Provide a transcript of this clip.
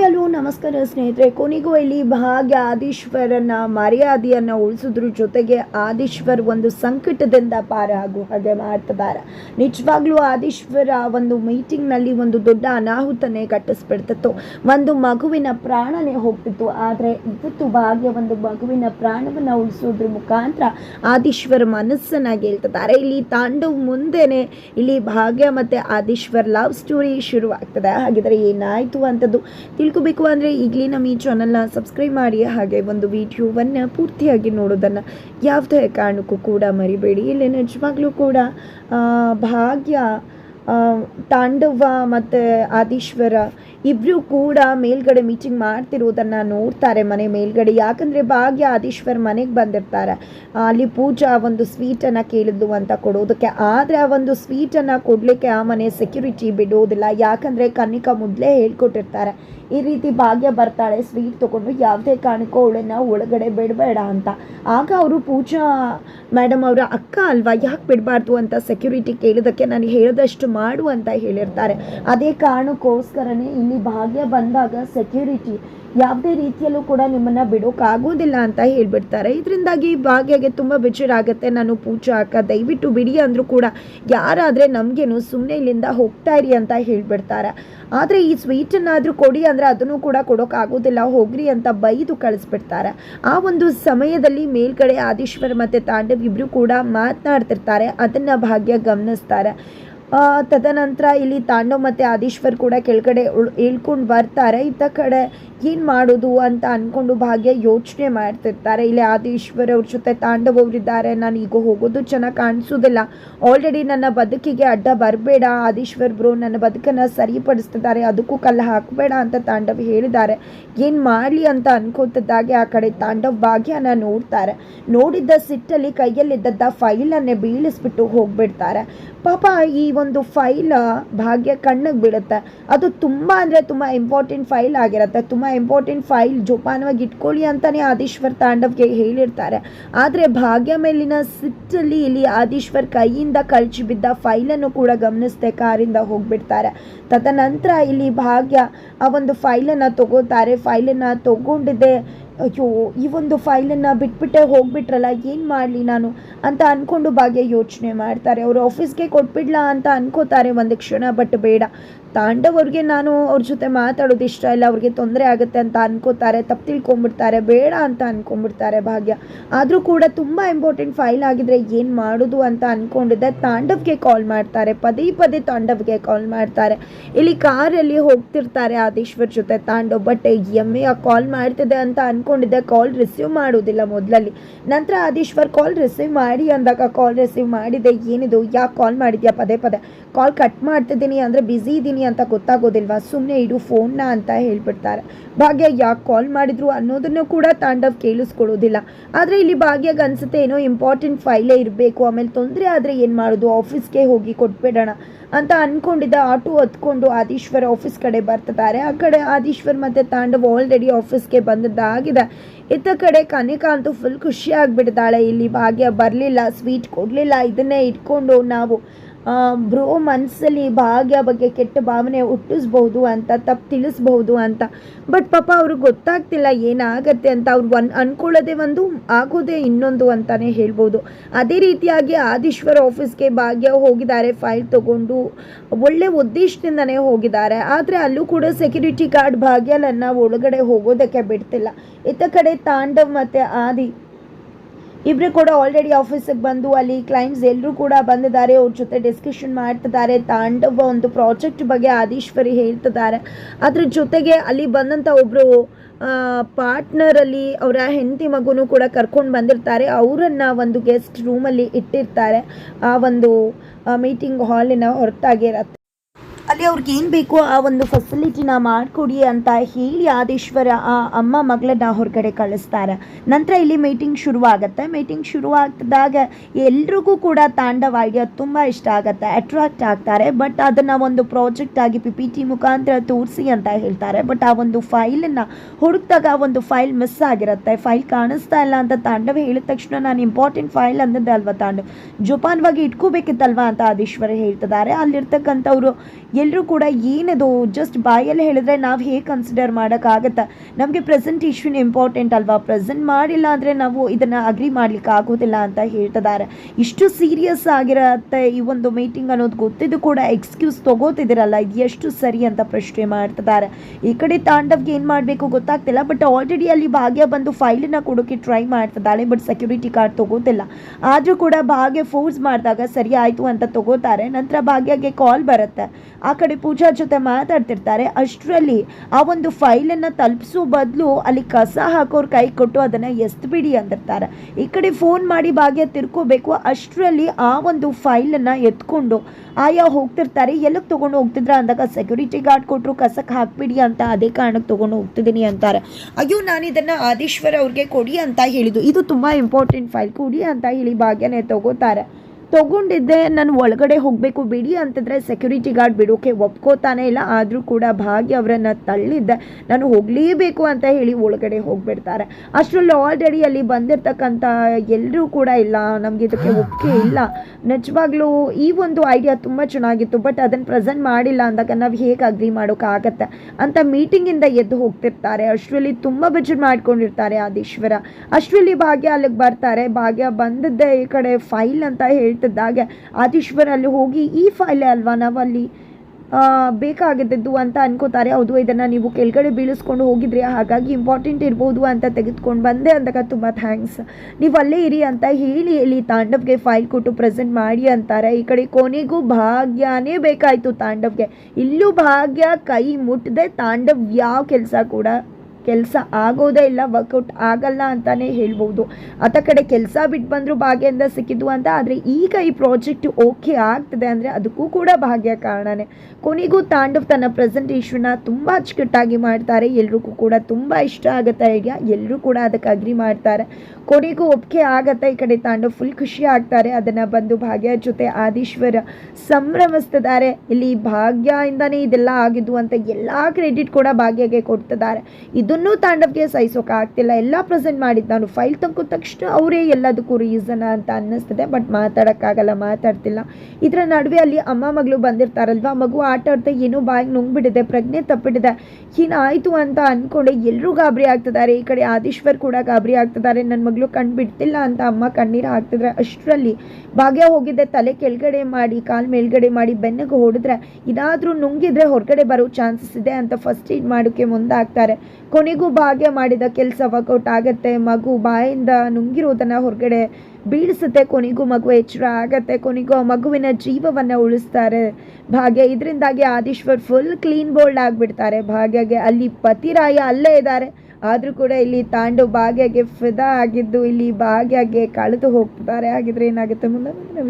Hi hello ನಮಸ್ಕಾರ ಸ್ನೇಹಿತರೆ ಕೊನೆಗೂ ಇಲ್ಲಿ ಭಾಗ್ಯ ಆದೀಶ್ವರನ ಮರ್ಯಾದೆಯನ್ನು ಉಳಿಸಿದ್ರ ಜೊತೆಗೆ ಆದೀಶ್ವರ್ ಒಂದು ಸಂಕಟದಿಂದ ಪಾರ ಆಗುವ ಹಾಗೆ ಮಾಡ್ತಿದ್ದಾರೆ ನಿಜವಾಗ್ಲೂ ಆದೀಶ್ವರ ಒಂದು ಮೀಟಿಂಗ್ನಲ್ಲಿ ಒಂದು ದೊಡ್ಡ ಅನಾಹುತನೇ ಕಟ್ಟಿಸ್ಬಿಡ್ತಿತ್ತು ಒಂದು ಮಗುವಿನ ಪ್ರಾಣನೇ ಹೋಗ್ತಿತ್ತು. ಆದರೆ ಇವತ್ತು ಭಾಗ್ಯ ಒಂದು ಮಗುವಿನ ಪ್ರಾಣವನ್ನು ಉಳಿಸೋದ್ರ ಮುಖಾಂತರ ಆದೀಶ್ವರ ಮನಸ್ಸನ್ನ ಗೆಲ್ತಿದ್ದಾರೆ ಇಲ್ಲಿ ತಾಂಡವ್ ಮುಂದೆನೆ ಇಲ್ಲಿ ಭಾಗ್ಯ ಮತ್ತೆ ಆದೀಶ್ವರ್ ಲವ್ ಸ್ಟೋರಿ ಶುರುವಾಗ್ತದೆ. ಹಾಗಿದ್ರೆ ಏನಾಯ್ತು ಅಂತದ್ದು ತಿಳ್ಕೊಬೇಕು ಅಂದರೆ ಈಗಲೇ ನಮ್ಮ ಈ ಚಾನಲ್ನ ಸಬ್ಸ್ಕ್ರೈಬ್ ಮಾಡಿ, ಹಾಗೆ ಒಂದು ವಿಡಿಯೋವನ್ನು ಪೂರ್ತಿಯಾಗಿ ನೋಡೋದನ್ನು ಯಾವುದೇ ಕಾರಣಕ್ಕೂ ಕೂಡ ಮರಿಬೇಡಿ. ಇಲ್ಲಿ ನಿಜವಾಗ್ಲೂ ಕೂಡ ಭಾಗ್ಯ ತಾಂಡವ ಮತ್ತು ಆದೀಶ್ವರ ಇಬ್ಬರು ಕೂಡ ಮೇಲ್ಗಡೆ ಮೀಟಿಂಗ್ ಮಾಡ್ತಿರೋದನ್ನು ನೋಡ್ತಾರೆ ಮನೆ ಮೇಲ್ಗಡೆ. ಯಾಕಂದರೆ ಭಾಗ್ಯ, ಆದೀಶ್ವರ್ ಮನೆಗೆ ಬಂದಿರ್ತಾರೆ. ಅಲ್ಲಿ ಪೂಜಾ ಒಂದು ಸ್ವೀಟನ್ನು ಕೇಳಿದ್ಲು ಅಂತ ಕೊಡೋದಕ್ಕೆ. ಆದರೆ ಆ ಒಂದು ಸ್ವೀಟನ್ನು ಕೊಡಲಿಕ್ಕೆ ಆ ಮನೆ ಸೆಕ್ಯೂರಿಟಿ ಬಿಡೋದಿಲ್ಲ. ಯಾಕಂದರೆ ಕನ್ನಿಕಾ ಮೊದಲೇ ಹೇಳ್ಕೊಟ್ಟಿರ್ತಾರೆ. ಈ ರೀತಿ ಭಾಗ್ಯ ಬರ್ತಾಳೆ. ಸ್ವೀಟ್ ತೊಗೊಂಡು ಯಾವುದೇ ಕಾರಣಕ್ಕೂ ಅವಳನ್ನು ಒಳಗಡೆ ಬಿಡಬೇಡ ಅಂತ. ಆಗ ಅವರು ಪೂಜಾ ಮೇಡಮ್ ಅವರ ಅಕ್ಕ ಅಲ್ವಾ, ಯಾಕೆ ಬಿಡಬಾರ್ದು ಅಂತ ಸೆಕ್ಯೂರಿಟಿ ಕೇಳಿದಕ್ಕೆ ನಾನು ಹೇಳಿದಷ್ಟು ಮಾಡು ಅಂತ ಹೇಳಿರ್ತಾರೆ. ಅದೇ ಕಾರಣಕ್ಕೋಸ್ಕರನೇ ಇಲ್ಲಿ ಭಾಗ್ಯ ಬಂದಾಗ ಸೆಕ್ಯೂರಿಟಿ ಯಾವುದೇ ರೀತಿಯಲ್ಲೂ ಕೂಡ ನಿಮ್ಮನ್ನು ಬಿಡೋಕ್ಕಾಗೋದಿಲ್ಲ ಅಂತ ಹೇಳಿಬಿಡ್ತಾರೆ. ಇದರಿಂದಾಗಿ ಭಾಗ್ಯಗೆ ತುಂಬ ಬೇಜಾರಾಗುತ್ತೆ. ನಾನು ಪೂಜಾ ಅಕ್ಕ, ದಯವಿಟ್ಟು ಬಿಡಿ ಅಂದರೂ ಕೂಡ ಯಾರಾದರೆ ನಮಗೇನು ಸುಮ್ಮನೆ ಇಲ್ಲಿಂದ ಹೋಗ್ತಾ ಇರಿ ಅಂತ ಹೇಳಿಬಿಡ್ತಾರೆ. ಆದರೆ ಈ ಸ್ವೀಟನ್ನಾದರೂ ಕೊಡಿ ಅಂದರೆ ಅದನ್ನು ಕೂಡ ಕೊಡೋಕ್ಕಾಗೋದಿಲ್ಲ ಹೋಗ್ರಿ ಅಂತ ಬೈದು ಕಳಿಸ್ಬಿಡ್ತಾರೆ. ಆ ಒಂದು ಸಮಯದಲ್ಲಿ ಮೇಲ್ಗಡೆ ಆದೀಶ್ವರ್ ಮತ್ತು ತಾಂಡವ್ ಇಬ್ಬರು ಕೂಡ ಮಾತನಾಡ್ತಿರ್ತಾರೆ. ಅದನ್ನು ಭಾಗ್ಯ ಗಮನಿಸ್ತಾರೆ. ತದನಂತರ ಇಲ್ಲಿ ತಾಂಡವ್ ಮತ್ತು ಆದೀಶ್ವರ್ ಕೂಡ ಕೆಳಗಡೆ ಇಳ್ಕೊಂಡು ಬರ್ತಾರೆ. ಇತ್ತ ಕಡೆ ಏನು ಮಾಡೋದು ಅಂತ ಅಂದ್ಕೊಂಡು ಭಾಗ್ಯ ಯೋಚನೆ ಮಾಡ್ತಿರ್ತಾರೆ. ಇಲ್ಲಿ ಆದೀಶ್ವರ್ ಅವ್ರ ಜೊತೆ ತಾಂಡವ್ ಅವರಿದ್ದಾರೆ. ನಾನು ಈಗ ಹೋಗೋದು ಚೆನ್ನಾಗಿ ಕಾಣಿಸೋದಿಲ್ಲ. ಆಲ್ರೆಡಿ ನನ್ನ ಬದುಕಿಗೆ ಅಡ್ಡ ಬರಬೇಡ. ಆದೀಶ್ವರ್ ಬ್ರೋ ನನ್ನ ಬದುಕನ್ನು ಸರಿಪಡಿಸ್ತಿದ್ದಾರೆ. ಅದಕ್ಕೂ ಕಲ್ಲು ಹಾಕಬೇಡ ಅಂತ ತಾಂಡವ್ ಹೇಳಿದ್ದಾರೆ. ಏನು ಮಾಡಲಿ ಅಂತ ಅನ್ಕೋತಿದ್ದಾಗೆ ಆ ಕಡೆ ತಾಂಡವ್ ಭಾಗ್ಯನ ನೋಡ್ತಾರೆ. ನೋಡಿದ್ದ ಸಿಟ್ಟಲ್ಲಿ ಕೈಯಲ್ಲಿದ್ದ ಫೈಲನ್ನೇ ಬೀಳಿಸ್ಬಿಟ್ಟು ಹೋಗ್ಬಿಡ್ತಾರೆ. ಪಾಪ ಈ ಒಂದು ಫೈಲ್ ಭಾಗ್ಯ ಕಣ್ಣಿಗೆ ಬೀಳುತ್ತೆ ಅದು ತುಂಬ ಅಂದರೆ ತುಂಬ ಇಂಪಾರ್ಟೆಂಟ್ ಫೈಲ್ ಆಗಿರುತ್ತೆ. ತುಂಬ ಇಂಪಾರ್ಟೆಂಟ್ ಫೈಲ್ ಜೋಪಾನವಾಗಿ ಇಟ್ಕೊಳ್ಳಿ ಅಂತಲೇ ಆದೀಶ್ವರ್ ತಾಂಡವ್ಗೆ ಹೇಳಿರ್ತಾರೆ. ಆದರೆ ಭಾಗ್ಯ ಮೇಲಿನ ಸಿಟ್ಟಲ್ಲಿ ಇಲ್ಲಿ ಆದೀಶ್ವರ್ ಕೈಯಿಂದ ಕಳಚಿ ಬಿದ್ದ ಫೈಲನ್ನು ಕೂಡ ಗಮನಿಸದೆ ಕಾರಿಂದ ಹೋಗ್ಬಿಡ್ತಾರೆ. ತದನಂತರ ಇಲ್ಲಿ ಭಾಗ್ಯ ಆ ಒಂದು ಫೈಲನ್ನು ತಗೋತಾರೆ. ಫೈಲನ್ನು ತಗೊಂಡಿದ್ದೆ ಅಯ್ಯೋ, ಈ ಒಂದು ಫೈಲನ್ನು ಬಿಟ್ಬಿಟ್ಟೆ ಹೋಗ್ಬಿಟ್ರಲ್ಲ, ಏನು ಮಾಡಲಿ ನಾನು ಅಂತ ಅಂದ್ಕೊಂಡು ಭಾಗ್ಯ ಯೋಚನೆ ಮಾಡ್ತಾರೆ. ಅವರು ಆಫೀಸ್ಗೆ ಕೊಟ್ಬಿಡ್ಲಾ ಅಂತ ಅನ್ಕೋತಾರೆ, ಒಂದು ಕ್ಷಣ ಬಟ್ ಬೇಡ. ತಾಂಡವ್ ಅವ್ರಿಗೆ ನಾನು ಅವ್ರ ಜೊತೆ ಮಾತಾಡೋದು ಇಷ್ಟ ಇಲ್ಲ, ಅವ್ರಿಗೆ ತೊಂದರೆ ಆಗುತ್ತೆ ಅಂತ ಅನ್ಕೋತಾರೆ, ತಪ್ಪು ತಿಳ್ಕೊಂಬಿಡ್ತಾರೆ, ಬೇಡ ಅಂತ ಅನ್ಕೊಂಡ್ಬಿಡ್ತಾರೆ ಭಾಗ್ಯ. ಆದರೂ ಕೂಡ ತುಂಬ ಇಂಪಾರ್ಟೆಂಟ್ ಫೈಲ್ ಆಗಿದ್ರೆ ಏನು ಮಾಡೋದು ಅಂತ ಅಂದ್ಕೊಂಡಿದ್ದೆ ತಾಂಡವ್ಗೆ ಕಾಲ್ ಮಾಡ್ತಾರೆ, ಪದೇ ಪದೇ ತಾಂಡವ್ಗೆ ಕಾಲ್ ಮಾಡ್ತಾರೆ. ಇಲ್ಲಿ ಕಾರಲ್ಲಿ ಹೋಗ್ತಿರ್ತಾರೆ ಆದೇಶ್ವರ್ ಜೊತೆ ತಾಂಡವ್ ಬಟ್ ಎಮ್ಮೆ ಕಾಲ್ ಮಾಡ್ತಿದೆ ಅಂತ ಅನ್ಕೊಂಡಿದ್ದೆ. ಕಾಲ್ ರಿಸೀವ್ ಮಾಡೋದಿಲ್ಲ ಮೊದಲಲ್ಲಿ. ನಂತರ ಆದೇಶ್ವರ್ ಕಾಲ್ ರಿಸೀವ್ ಮಾಡಿ ಅಂದಾಗ ಕಾಲ್ ರಿಸೀವ್ ಮಾಡಿದೆ. ಏನಿದು, ಯಾಕೆ ಕಾಲ್ ಮಾಡಿದ್ಯಾ? ಪದೇ ಪದೇ. ಕಾಲ್ ಕಟ್ ಮಾಡ್ತಿದ್ದೀನಿ, ಅಂದರೆ ಬ್ಯುಸಿ ಇದ್ದೀನಿ ಅಂತ ಗೊತ್ತಾಗೋದಿಲ್ವಾ? ಸುಮ್ಮನೆ ಇಡು, ಫೋನ್ನ ಅಂತ ಹೇಳ್ಬಿಡ್ತಾರೆ. ಭಾಗ್ಯ ಯಾಕೆ ಕಾಲ್ ಮಾಡಿದ್ರು ಅನ್ನೋದನ್ನು ಕೂಡ ತಾಂಡವ್ ಕೇಳಿಸ್ಕೊಳ್ಳೋದಿಲ್ಲ. ಆದರೆ ಇಲ್ಲಿ ಭಾಗ್ಯಗೆ ಅನ್ಸುತ್ತೆ, ಏನೋ ಇಂಪಾರ್ಟೆಂಟ್ ಫೈಲೇ ಇರಬೇಕು, ಆಮೇಲೆ ತೊಂದರೆ ಆದರೆ ಏನು ಮಾಡೋದು? ಆಫೀಸ್ಗೆ ಹೋಗಿ ಕೊಟ್ಬಿಡೋಣ ಅಂತ ಅಂದ್ಕೊಂಡಿದ್ದ ಆಟೋ ಹತ್ಕೊಂಡು ಆದೀಶ್ವರ್ ಆಫೀಸ್ ಕಡೆ ಬರ್ತಿದ್ದಾರೆ. ಆ ಕಡೆ ಆದೀಶ್ವರ್ ಮತ್ತು ತಾಂಡವ್ ಆಲ್ರೆಡಿ ಆಫೀಸ್ಗೆ ಬಂದದ್ದಾಗಿದೆ. ಇತ್ತ ಕಡೆ ಕನಿಕಾ ಅಂತೂ ಫುಲ್ ಖುಷಿ ಆಗಿಬಿಡ್ತಾಳೆ. ಇಲ್ಲಿ ಭಾಗ್ಯ ಬರಲಿಲ್ಲ ಸ್ವೀಟ್ ಕೊಡಲಿಲ್ಲ, ಇದನ್ನೇ ಇಟ್ಕೊಂಡು ನಾವು ಬ್ರೋ ಮನಸ್ಸಲ್ಲಿ ಭಾಗ್ಯ ಬಗ್ಗೆ ಕೆಟ್ಟ ಭಾವನೆ ಹುಟ್ಟಿಸ್ಬೋದು ಅಂತ, ತಪ್ಪು ತಿಳಿಸ್ಬೋದು ಅಂತ. ಬಟ್ ಪಾಪ ಅವ್ರಿಗೆ ಗೊತ್ತಾಗ್ತಿಲ್ಲ ಏನಾಗತ್ತೆ ಅಂತ. ಅವ್ರು ಒನ್ ಅಂದ್ಕೊಳ್ಳೋದೇ ಒಂದು, ಆಗೋದೇ ಇನ್ನೊಂದು ಅಂತಲೇ ಹೇಳ್ಬೋದು. ಅದೇ ರೀತಿಯಾಗಿ ಆದೀಶ್ವರ್ ಆಫೀಸ್ಗೆ ಭಾಗ್ಯ ಹೋಗಿದ್ದಾರೆ ಫೈಲ್ ತಗೊಂಡು. ಒಳ್ಳೆ ಉದ್ದೇಶದಿಂದನೇ ಹೋಗಿದ್ದಾರೆ. ಆದರೆ ಅಲ್ಲೂ ಕೂಡ ಸೆಕ್ಯೂರಿಟಿ ಗಾರ್ಡ್ ಭಾಗ್ಯಲನ್ನ ಒಳಗಡೆ ಹೋಗೋದಕ್ಕೆ ಬಿಡ್ತಿಲ್ಲ. ಇತ್ತ ಕಡೆ ತಾಂಡವ್ ಮತ್ತು ಆದಿ ಇಬ್ಬರು ಕೂಡ ಆಲ್ರೆಡಿ ಆಫೀಸಿಗೆ ಬಂದು ಅಲ್ಲಿ ಕ್ಲೈಂಟ್ಸ್ ಎಲ್ಲರೂ ಕೂಡ ಬಂದಿದ್ದಾರೆ. ಅವ್ರ ಜೊತೆ ಡಿಸ್ಕಷನ್ ಮಾಡ್ತಿದ್ದಾರೆ. ತಾಂಡವ ಒಂದು ಪ್ರಾಜೆಕ್ಟ್ ಬಗ್ಗೆ ಆದೀಶ್ವರಿ ಹೇಳ್ತಿದ್ದಾರೆ. ಅದ್ರ ಜೊತೆಗೆ ಅಲ್ಲಿ ಬಂದಂಥ ಒಬ್ಬರು ಪಾರ್ಟ್ನರಲ್ಲಿ ಅವರ ಹೆಂಡತಿ ಮಗುನೂ ಕೂಡ ಕರ್ಕೊಂಡು ಬಂದಿರ್ತಾರೆ. ಅವರನ್ನು ಒಂದು ಗೆಸ್ಟ್ ರೂಮಲ್ಲಿ ಇಟ್ಟಿರ್ತಾರೆ. ಆ ಒಂದು ಮೀಟಿಂಗ್ ಹಾಲಿನ ಹೊರತಾಗಿರತ್ತೆ. ಅಲ್ಲಿ ಅವ್ರಿಗೆ ಏನು ಬೇಕೋ ಆ ಒಂದು ಫೆಸಿಲಿಟಿನ ಮಾಡಿಕೊಡಿ ಅಂತ ಹೇಳಿ ಆದೇಶ್ವರ ಆ ಅಮ್ಮ ಮಗಳನ್ನ ಹೊರಗಡೆ ಕಳಿಸ್ತಾರೆ. ನಂತರ ಇಲ್ಲಿ ಮೀಟಿಂಗ್ ಶುರುವಾಗುತ್ತೆ. ಮೀಟಿಂಗ್ ಶುರುವಾದಾಗ ಎಲ್ರಿಗೂ ಕೂಡ ತಾಂಡವ ಐಡಿಯಾ ತುಂಬ ಇಷ್ಟ ಆಗುತ್ತೆ. ಅಟ್ರಾಕ್ಟ್ ಆಗ್ತಾರೆ. ಬಟ್ ಅದನ್ನು ಒಂದು ಪ್ರಾಜೆಕ್ಟ್ ಆಗಿ ಪಿ ಪಿ ಟಿ ಮುಖಾಂತರ ತೋರಿಸಿ ಅಂತ ಹೇಳ್ತಾರೆ. ಬಟ್ ಆ ಒಂದು ಫೈಲನ್ನು ಹುಡುಕ್ದಾಗ ಆ ಒಂದು ಫೈಲ್ ಮಿಸ್ ಆಗಿರುತ್ತೆ. ಫೈಲ್ ಕಾಣಿಸ್ತಾ ಇಲ್ಲ ಅಂತ ತಾಂಡವ ಹೇಳಿದ ತಕ್ಷಣ ನಾನು ಇಂಪಾರ್ಟೆಂಟ್ ಫೈಲ್ ಅಂದದ್ದೆ ಅಲ್ವಾ ತಾಂಡವ್ ಜೋಪಾನವಾಗಿ ಇಟ್ಕೋಬೇಕಿತ್ತಲ್ವಾ ಅಂತ ಆದೇಶ್ವರ ಹೇಳ್ತಿದ್ದಾರೆ. ಅಲ್ಲಿರ್ತಕ್ಕಂಥವ್ರು ಎಲ್ಲರೂ ಕೂಡ ಏನದು? ಜಸ್ಟ್ ಬಾಯಲ್ಲಿ ಹೇಳಿದ್ರೆ ನಾವು ಹೇಗೆ ಕನ್ಸಿಡರ್ ಮಾಡೋಕ್ಕಾಗತ್ತಾ? ನಮಗೆ ಪ್ರೆಸೆಂಟ್ ಇಶ್ಯೂನ ಇಂಪಾರ್ಟೆಂಟ್ ಅಲ್ವಾ? ಪ್ರೆಸೆಂಟ್ ಮಾಡಿಲ್ಲ ಅಂದರೆ ನಾವು ಇದನ್ನು ಅಗ್ರಿ ಮಾಡ್ಲಿಕ್ಕೆ ಆಗೋದಿಲ್ಲ ಅಂತ ಹೇಳ್ತಿದ್ದಾರೆ. ಇಷ್ಟು ಸೀರಿಯಸ್ ಆಗಿರತ್ತೆ ಈ ಒಂದು ಮೀಟಿಂಗ್ ಅನ್ನೋದು ಗೊತ್ತಿದ್ದು ಕೂಡ ಎಕ್ಸ್ಕ್ಯೂಸ್ ತೊಗೋತಿದ್ದೀರಲ್ಲ, ಇದು ಎಷ್ಟು ಸರಿ ಅಂತ ಪ್ರಶ್ನೆ ಮಾಡ್ತಿದ್ದಾರೆ. ಈ ಕಡೆ ತಾಂಡವ್ಗೆ ಏನು ಮಾಡಬೇಕು ಗೊತ್ತಾಗ್ತಿಲ್ಲ ಬಟ್ ಆಲ್ರೆಡಿ ಅಲ್ಲಿ ಭಾಗ್ಯ ಬಂದು ಫೈಲನ್ನ ಕೊಡೋಕ್ಕೆ ಟ್ರೈ ಮಾಡ್ತಿದ್ದಾಳೆ ಬಟ್ ಸೆಕ್ಯೂರಿಟಿ ಕಾರ್ಡ್ ತಗೋತಿಲ್ಲ. ಆದರೂ ಕೂಡ ಭಾಗ್ಯ ಫೋರ್ಸ್ ಮಾಡಿದಾಗ ಸರಿ ಆಯಿತು ಅಂತ ತಗೋತಾರೆ, ನಂತರ ಭಾಗ್ಯಗೆ ಕಾಲ್ ಬರುತ್ತೆ. ಕಡೆ ಪೂಜಾ ಜೊತೆ ಮಾತಾಡ್ತಿರ್ತಾರೆ. ಅಷ್ಟರಲ್ಲಿ ಆ ಒಂದು ಫೈಲನ್ನು ತಲುಪಿಸೋ ಬದಲು ಅಲ್ಲಿ ಕಸ ಹಾಕೋರು ಕೈ ಕೊಟ್ಟು ಅದನ್ನು ಎಸ್ಬಿಡಿ ಅಂದಿರ್ತಾರೆ ಈ ಕಡೆ ಫೋನ್ ಮಾಡಿ ಭಾಗ್ಯ ತಿರ್ಕೋಬೇಕು. ಅಷ್ಟರಲ್ಲಿ ಆ ಒಂದು ಫೈಲನ್ನು ಎತ್ಕೊಂಡು ಆಯಾ ಹೋಗ್ತಿರ್ತಾರೆ. ಎಲ್ಲಕ್ಕೆ ತೊಗೊಂಡು ಹೋಗ್ತಿದ್ರ ಅಂದಾಗ ಸೆಕ್ಯೂರಿಟಿ ಗಾರ್ಡ್ ಕೊಟ್ಟರು ಕಸಕ್ಕೆ ಹಾಕ್ಬಿಡಿ ಅಂತ ಅದೇ ಕಾರಣಕ್ಕೆ ತೊಗೊಂಡು ಹೋಗ್ತಿದ್ದೀನಿ ಅಂತಾರೆ. ಅಯ್ಯೋ, ನಾನು ಇದನ್ನು ಆದೇಶ್ವರ ಅವ್ರಿಗೆ ಕೊಡಿ ಅಂತ ಹೇಳಿದ್ದು. ಇದು ತುಂಬ ಇಂಪಾರ್ಟೆಂಟ್ ಫೈಲ್ ಕೊಡಿ ಅಂತ ಹೇಳಿ ಭಾಗ್ಯನೇ ತಗೋತಾರೆ. ತಗೊಂಡಿದ್ದೆ, ನಾನು ಒಳಗಡೆ ಹೋಗಬೇಕು, ಬಿಡಿ ಅಂತಂದರೆ ಸೆಕ್ಯೂರಿಟಿ ಗಾರ್ಡ್ ಬಿಡೋಕೆ ಒಪ್ಕೋತಾನೆ ಇಲ್ಲ. ಆದರೂ ಕೂಡ ಭಾಗ್ಯ ಅವರನ್ನು ತಳ್ಳಿದ್ದೆ. ನಾನು ಹೋಗಲೇಬೇಕು ಅಂತ ಹೇಳಿ ಒಳಗಡೆ ಹೋಗಿಬಿಡ್ತಾರೆ. ಅಷ್ಟರಲ್ಲಿ ಆಲ್ರೆಡಿ ಅಲ್ಲಿ ಬಂದಿರ್ತಕ್ಕಂಥ ಎಲ್ಲರೂ ಕೂಡ ಇಲ್ಲ. ನಮಗೆ ಇದಕ್ಕೆ ಒಪ್ಪಿಗೆ ಇಲ್ಲ. ನಿಜವಾಗ್ಲೂ ಈ ಒಂದು ಐಡಿಯಾ ತುಂಬ ಚೆನ್ನಾಗಿತ್ತು. ಬಟ್ ಅದನ್ನು ಪ್ರೆಸೆಂಟ್ ಮಾಡಿಲ್ಲ ಅಂದಾಗ ನಾವು ಹೇಗೆ ಅಗ್ರಿ ಮಾಡೋಕ್ಕಾಗತ್ತೆ ಅಂತ ಮೀಟಿಂಗಿಂದ ಎದ್ದು ಹೋಗ್ತಿರ್ತಾರೆ. ಅಷ್ಟರಲ್ಲಿ ತುಂಬ ಬಜೆಟ್ ಮಾಡ್ಕೊಂಡಿರ್ತಾರೆ ಆದೀಶ್ವರ. ಅಷ್ಟರಲ್ಲಿ ಭಾಗ್ಯ ಅಲ್ಲಿಗೆ ಬರ್ತಾರೆ. ಭಾಗ್ಯ ಬಂದದ್ದೇ ಈ ಕಡೆ ಫೈಲ್ ಅಂತ ಹೇಳ್ತಿದ್ದಾಗ ಆದೀಶ್ವರ ಅಲ್ಲಿ ಹೋಗಿ, ಈ ಫೈಲೆ ಅಲ್ವಾ ನಾವಲ್ಲಿ? ಬೇಕಾಗಿದ್ದದ್ದು ಅಂತ ಅನ್ಕೋತಾರೆ. ಹೌದು, ಇದನ್ನು ನೀವು ಕೆಳಗಡೆ ಬೀಳಿಸ್ಕೊಂಡು ಹೋಗಿದ್ರಿ ಹಾಗಾಗಿ ಇಂಪಾರ್ಟೆಂಟ್ ಇರ್ಬೋದು ಅಂತ ತೆಗೆದುಕೊಂಡು ಬಂದೆ ಅಂದಾಗ ತುಂಬ ಥ್ಯಾಂಕ್ಸ್ ನೀವು ಅಲ್ಲೇ ಇರಿ ಅಂತ ಹೇಳಿ ಹೇಳಿ ತಾಂಡವ್ಗೆ ಫೈಲ್ ಕೊಟ್ಟು ಪ್ರೆಸೆಂಟ್ ಮಾಡಿ ಅಂತಾರೆ. ಈ ಕಡೆ ಕೊನೆಗೂ ಭಾಗ್ಯನೇ ಬೇಕಾಯಿತು ತಾಂಡವ್ಗೆ. ಇಲ್ಲೂ ಭಾಗ್ಯ ಕೈ ಮುಟ್ಟದೆ ತಾಂಡವ್ ಯಾವ ಕೆಲಸ ಕೂಡ ಕೆಲಸ ಆಗೋದೇ ಇಲ್ಲ ವರ್ಕೌಟ್ ಆಗಲ್ಲ ಅಂತಾನೆ ಹೇಳ್ಬೋದು. ಆತ ಕಡೆ ಕೆಲಸ ಬಿಟ್ಟು ಬಂದರೂ ಭಾಗ್ಯದಿಂದ ಸಿಕ್ಕಿದ್ದು ಅಂತ, ಆದರೆ ಈಗ ಈ ಪ್ರಾಜೆಕ್ಟ್ ಓಕೆ ಆಗ್ತದೆ ಅಂದರೆ ಅದಕ್ಕೂ ಕೂಡ ಭಾಗ್ಯ ಕಾರಣನೇ. ಕೊನೆಗೂ ತಾಂಡವ್ ತನ್ನ ಪ್ರೆಸೆಂಟೇಷನ್ನ ತುಂಬ ಅಚ್ಚುಕಟ್ಟಾಗಿ ಮಾಡ್ತಾರೆ. ಎಲ್ರಿಗೂ ಕೂಡ ತುಂಬ ಇಷ್ಟ ಆಗುತ್ತೆ ಈಗ ಎಲ್ಲರೂ ಕೂಡ ಅದಕ್ಕೆ ಅಗ್ರಿ ಮಾಡ್ತಾರೆ. ಕೊನೆಗೂ ಒಪ್ಪಿಗೆ ಆಗತ್ತೆ ಈ ಕಡೆ ತಾಂಡವ್. ಫುಲ್ ಖುಷಿ ಆಗ್ತಾರೆ. ಅದನ್ನು ಬಂದು ಭಾಗ್ಯ ಜೊತೆ ಆದೀಶ್ವರ ಸಂಭ್ರಮಿಸ್ತಿದ್ದಾರೆ. ಇಲ್ಲಿ ಭಾಗ್ಯದಿಂದನೇ ಇದೆಲ್ಲ ಆಗಿದ್ದು ಅಂತ ಎಲ್ಲ ಕ್ರೆಡಿಟ್ ಕೂಡ ಭಾಗ್ಯಗೆ ಕೊಡ್ತಿದ್ದಾರೆ. ಇದನ್ನೂ ತಾಂಡವ್ಗೆ ಸಹಿಸೋಕೆ ಆಗ್ತಿಲ್ಲ. ಎಲ್ಲ ಪ್ರೆಸೆಂಟ್ ಮಾಡಿದ್ದು ನಾನು. ಫೈಲ್ ತಂಕೋ ತಕ್ಷಣ ಅವರೇ ಎಲ್ಲದಕ್ಕೂ ರೀಸನ್ ಅಂತ ಅನ್ನಿಸ್ತದೆ ಬಟ್ ಮಾತಾಡೋಕ್ಕಾಗಲ್ಲ, ಮಾತಾಡ್ತಿಲ್ಲ. ಇದರ ನಡುವೆ ಅಲ್ಲಿ ಅಮ್ಮ ಮಗಳು ಬಂದಿರ್ತಾರಲ್ವಾ? ಮಗು ಆಟ ಆಡ್ತಾ ಏನೋ ಬಾಯಿಗೆ ನುಂಗ್ಬಿಟ್ಟಿದೆ, ಪ್ರಜ್ಞೆ ತಪ್ಪಿಟ್ಟಿದೆ. ಏನಾಯಿತು ಅಂತ ಅಂದ್ಕೊಂಡೆ ಎಲ್ಲರೂ ಗಾಬರಿ ಆಗ್ತಿದ್ದಾರೆ. ಈ ಕಡೆ ಆದೀಶ್ವರ್ ಕೂಡ ಗಾಬರಿ ಆಗ್ತಿದ್ದಾರೆ. ನನ್ನ ಮಗಳು ಕಣ್ಣು ಬಿಡ್ತಿಲ್ಲ ಅಂತ ಅಮ್ಮ ಕಣ್ಣೀರು ಹಾಕ್ತಿದ್ರೆ ಅಷ್ಟರಲ್ಲಿ. ಭಾಗ್ಯ ಹೋಗಿದ್ದೆ, ತಲೆ ಕೆಳಗಡೆ ಮಾಡಿ, ಕಾಲು ಮೇಲ್ಗಡೆ ಮಾಡಿ, ಬೆನ್ನಿಗೆ ಹೊಡೆದ್ರೆ, ಇದಾದರೂ ನುಂಗಿದ್ರೆ ಹೊರಗಡೆ ಬರೋ ಚಾನ್ಸಸ್ ಇದೆ ಅಂತ ಫಸ್ಟ್ ಏಡ್ ಮಾಡೋಕ್ಕೆ ಮುಂದಾಗ್ತಾರೆ. ಕೊನೆಗೂ ಭಾಗ್ಯ ಮಾಡಿದ ಕೆಲಸ ವರ್ಕೌಟ್ ಆಗುತ್ತೆ. ಮಗು ಬಾಯಿಂದ ನುಂಗಿರೋದನ್ನು ಹೊರಗಡೆ ಬೀಳಿಸುತ್ತೆ. ಕೊನೆಗೂ ಮಗು ಎಚ್ಚರ ಆಗತ್ತೆ. ಕೊನೆಗೂ ಆ ಮಗುವಿನ ಜೀವವನ್ನು ಉಳಿಸ್ತಾರೆ. ಭಾಗ್ಯ ಇದರಿಂದಾಗಿ ಆದೀಶ್ವರ್ ಫುಲ್ ಕ್ಲೀನ್ ಬೋಲ್ಡ್ ಆಗಿಬಿಡ್ತಾರೆ. ಭಾಗ್ಯಗೆ ಅಲ್ಲಿ ಪತಿರಾಯ ಅಲ್ಲೇ ಇದ್ದಾರೆ. ಆದರೂ ಕೂಡ ಇಲ್ಲಿ ತಾಂಡು ಭಾಗ್ಯಗೆ ಫಿದಾ ಆಗಿದ್ದು ಇಲ್ಲಿ ಭಾಗ್ಯಗೆ ಕಳೆದು ಹೋಗ್ತಾರೆ. ಹಾಗಿದ್ರೆ ಏನಾಗುತ್ತೆ? ಮುಂದೆ